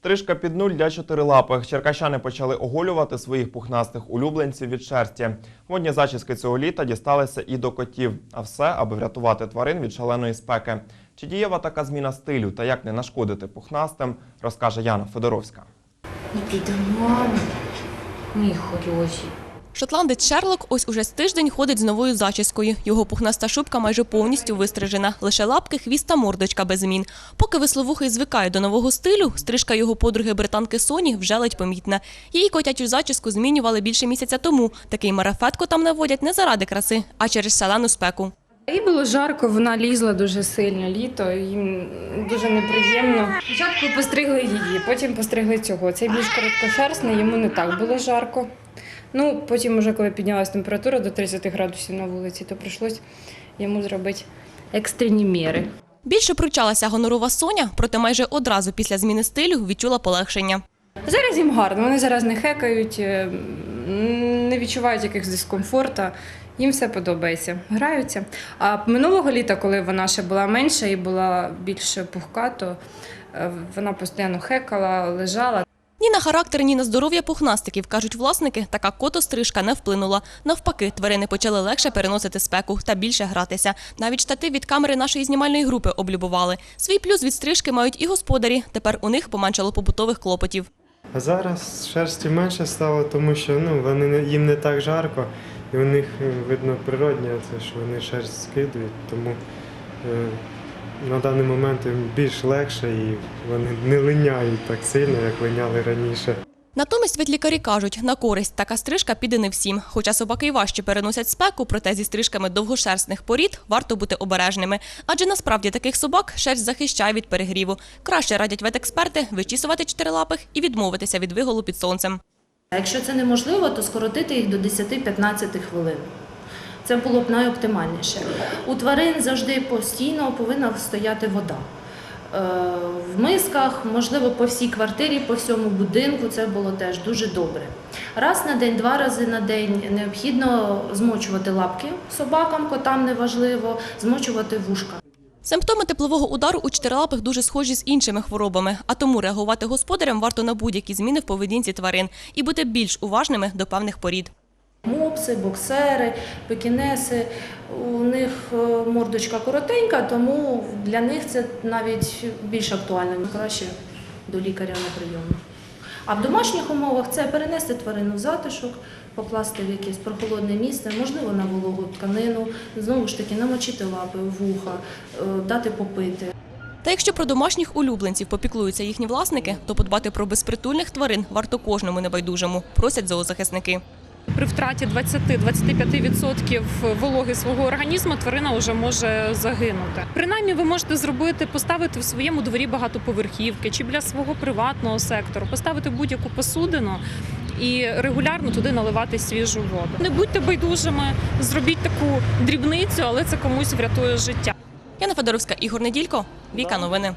Стрижка під нуль для чотирилапих. Черкащани почали оголювати своїх пухнастих улюбленців від шерсті. Водні зачіски цього літа дісталися і до котів. А все, аби врятувати тварин від шаленої спеки. Чи дієва така зміна стилю та як не нашкодити пухнастим, розкаже Яна Федоровська. Не підемо, мій хороший. Шотландець Шерлок ось уже з тиждень ходить з новою зачіскою. Його пухнаста шубка майже повністю вистрижена. Лише лапки, хвіст та мордочка без змін. Поки весловухий звикає до нового стилю, стрижка його подруги британки Соні вже ледь помітна. Її котячу зачіску змінювали більше місяця тому. Такий марафетку там наводять не заради краси, а через шалену спеку. Їй було жарко, вона лізла дуже сильно літо, їм дуже неприємно. Спочатку постригли її, потім постригли цього. Цей більш короткошерстний, йому не так було жарко. Ну, потім, уже коли піднялась температура до 30 градусів на вулиці, то прийшлось йому зробити екстрені міри. Більше пручалася гонорова Соня, проте майже одразу після зміни стилю відчула полегшення. Зараз їм гарно, вони зараз не хекають, е, не відчувають якихось дискомфорту. Їм все подобається, граються. А минулого літа, коли вона ще була менша і була більш пухка, то е, вона постійно хекала, лежала. На характер, ні на здоров'я пухнастиків, кажуть власники, така котострижка не вплинула. Навпаки, тварини почали легше переносити спеку та більше гратися. Навіть штатив від камери нашої знімальної групи облюбували. Свій плюс від стрижки мають і господарі. Тепер у них поменшало побутових клопотів. А зараз шерсті менше стало, тому що ну, вони, їм не так жарко, і у них е, видно природнє, це, що вони шерсть скидують, тому е, на даний момент їм більш легше і вони не линяють так сильно, як линяли раніше. Натомість ветлікарі кажуть, на користь така стрижка піде не всім. Хоча собаки й важче переносять спеку, проте зі стрижками довгошерстних порід варто бути обережними. Адже насправді таких собак шерсть захищає від перегріву. Краще радять ветексперти вичісувати чотирилапих і відмовитися від виголу під сонцем. А якщо це неможливо, то скоротити їх до 10-15 хвилин. Це було б найоптимальніше. У тварин завжди постійно повинна стояти вода. Е, В мисках, можливо, по всій квартирі, по всьому будинку це було теж дуже добре. Раз на день, два рази на день необхідно змочувати лапки собакам, котам неважливо, змочувати вушка. Симптоми теплового удару у чотирилапих дуже схожі з іншими хворобами, а тому реагувати господарям варто на будь-які зміни в поведінці тварин і бути більш уважними до певних порід. Мопси, боксери, пекінеси. У них е, мордочка коротенька, тому для них це навіть більш актуально. Краще до лікаря на прийом. А в домашніх умовах це перенести тварину в затишок, покласти в якесь прохолодне місце, можливо, на вологу тканину, знову ж таки намочити лапи, вуха, е, дати попити. Та якщо про домашніх улюбленців попіклуються їхні власники, то подбати про безпритульних тварин варто кожному небайдужому, просять зоозахисники. При втраті 20-25% вологи свого організму тварина вже може загинути. Принаймні, ви можете зробити, поставити в своєму дворі багатоповерхівки чи біля свого приватного сектору, поставити будь-яку посудину і регулярно туди наливати свіжу воду. Не будьте байдужими, зробіть таку дрібницю, але це комусь врятує життя. Яна Федоровська, Ігор Неділько, Віка Новини.